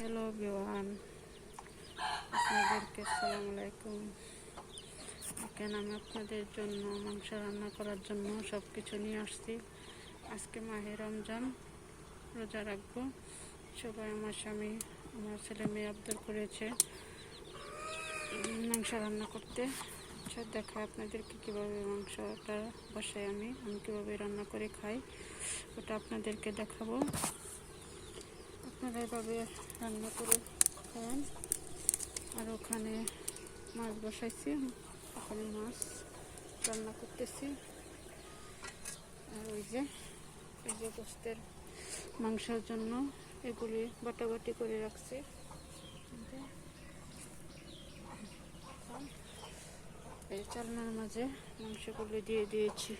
Hello বিওয়ান আপনাদেরকে আসসালামু আলাইকুম। এখানে আমি আপনাদের জন্য মাংস রান্না করার জন্য সব কিছু নিয়ে আসছি। আজকে মাহে রমজান, রোজা রাখব। সবাই আমার স্বামী, আমার ছেলে মেয়ে আবদার করেছে মাংস রান্না করতে। আচ্ছা দেখা আপনাদেরকে কীভাবে মাংসটা বসাই আমি আমি কীভাবে রান্না করে খাই, ওটা আপনাদেরকে দেখাবো। আপনারা এভাবে রান্না করে খান। আর ওখানে মাছ বসাইছি, ওখানে মাছ রান্না করতেছি। আর ওই যে, এই যে গোস্তের মাংসের জন্য এগুলি বাটাবাটি করে রাখছি। এই। চালনার মাঝে মাংসগুলি দিয়ে দিয়েছি।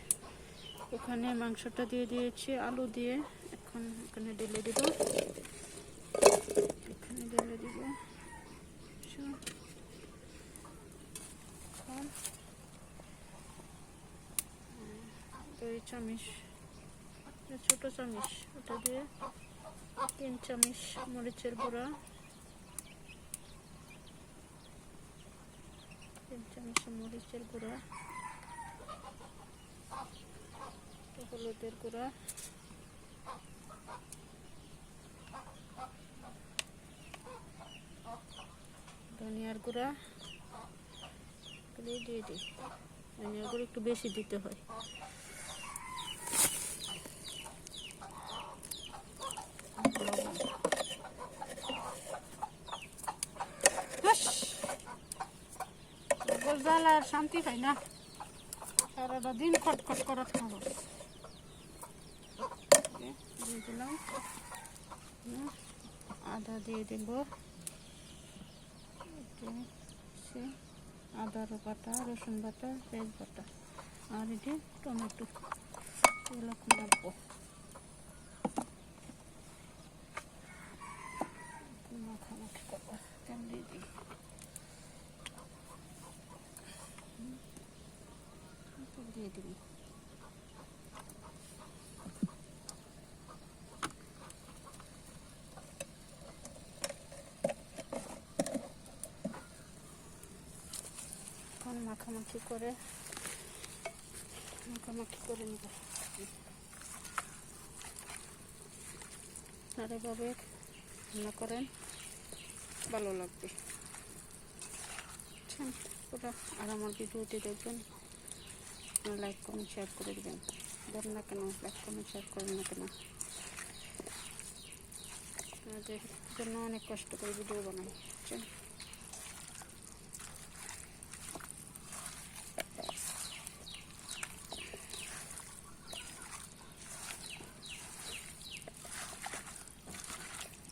ওখানে মাংসটা দিয়ে দিয়েছি, আলু দিয়ে। এখন এখানে ঢেলে দিব। এখানে ঢেলে দিব আচ্ছা। এখন, উম, দুই চামিচ এটা ছোট চামিচ ওটা দিয়ে তিন চামিচ মরিচের গুঁড়া তিন চামচ মরিচের গুঁড়া একটু হলুদের গুঁড়া ধনিয়ার গুঁড়া দিয়ে দিই। ধনিয়ার গুঁড়ো একটু বেশি দিতে হয়! আর শান্তি পাই না। সারাটা দিন খটখট করা খাব। দিয়ে দিলাম। আদা দিয়ে দেব। হচ্ছে আদার বাটা, রসুন বাটা, পেঁয়াজ বাটা। আর এটি টমেটো, এগুলো মাখবো মাখামাখি করব দিয়ে দিবি। এখন মাখামাখি করে মাখামাখি করে নিব। আর এভাবে রান্না করেন, ভালো লাগবে। বুঝছেন? পুরো, আর আমার ভিডিওটি দেখবেন, লাইক, কমেন্ট শেয়ার করে দেবেন। দেন না কেন, লাইক, কমেন্ট শেয়ার করেন না কেন? জন্য অনেক কষ্ট করে ভিডিও বানাই। বুঝছেন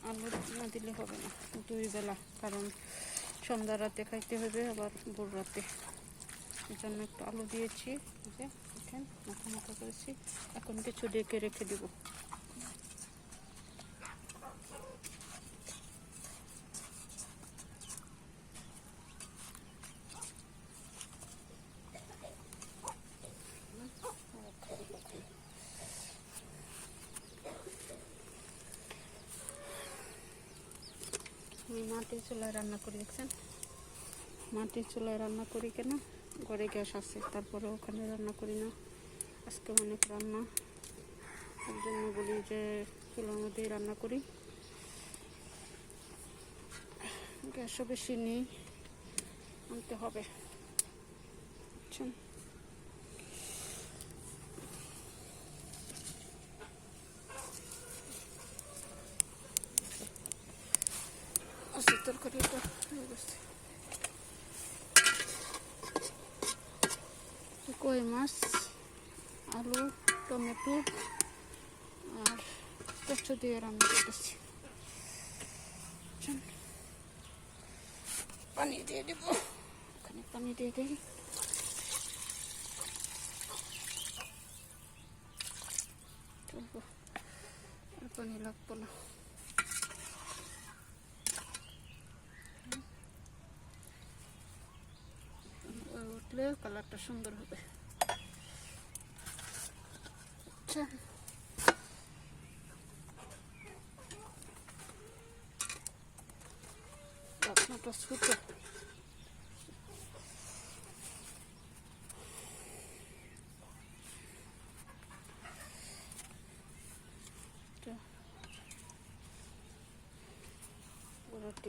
আলু না দিলে হবে না, দুই বেলা, কারণ সন্ধ্যা রাতে খাইতে হবে, আবার ভোর রাতে। এই জন্য একটু আলু দিয়েছি যে মাখা মাখা করেছি। এখন কিছু ডেকে রেখে দেব আমি মাটির চুলায় রান্না করি, দেখছেন? মাটির চুলায় রান্না করি কেন? ঘরে গ্যাস আছে তারপরে ওখানে রান্না করি না। আজকে অনেক রান্না। ওর জন্য বলি যে, চুলার মধ্যেই রান্না করি। গ্যাসও বেশি নেই। আনতে হবে। বুঝছেন আচ্ছা তরকারিটা হয়ে গেছে কই মাছ আলু টমেটো আর কচু দিয়ে রান্না করতেছি? পানি দিয়ে দেব ওখানে পানি দিয়ে দিই আর পানি লাগবো না ওই উঠলে কালারটা সুন্দর হবে। আচ্ছা। ছোটো।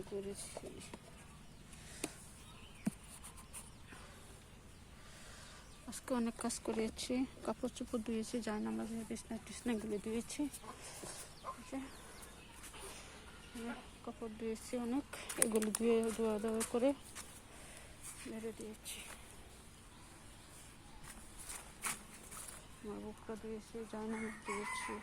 করেছি। আজকে অনেক কাজ করিয়েছি কাপড় চোপড় ধুয়েছি যায় না আমরা বিছনা টিসনাগুলো ধুয়েছি কাপড় ধুয়েছি অনেক, এগুলো ধুয়ে ধোয়া ধোয়া করে মেরে দিয়েছি। আমার বুকটা ধুয়েছি যায় না ধুয়েছি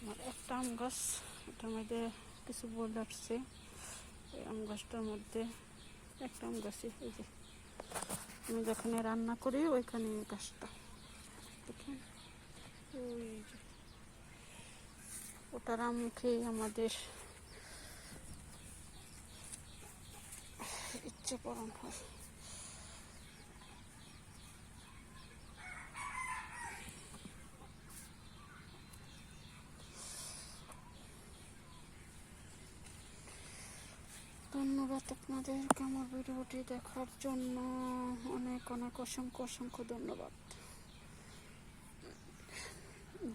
আমার একটা আম গাছ, এটার মধ্যে কিছু বল আসছে আম গাছটার মধ্যে একটা আম গাছে এই যে। আমি যেখানে রান্না করি, ওইখানে গাছটা। দেখেন, ওই যে। ওটার আম খেয়ে আমাদের ইচ্ছে পূরণ হয় ধন্যবাদ আপনাদেরকে আমার ভিডিওটি দেখার জন্য। অনেক অনেক অসংখ্য অসংখ্য ধন্যবাদ।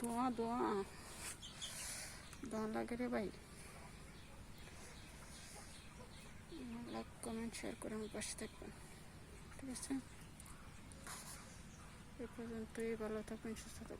দোয়া দোয়া। দোয়া লাগে রে ভাই। লাইক, কমেন্ট, শেয়ার করে আমার পাশে থাকবেন। ঠিক আছে? এ পর্যন্তই, ভালো থাকবেন, সুস্থ থাকবেন।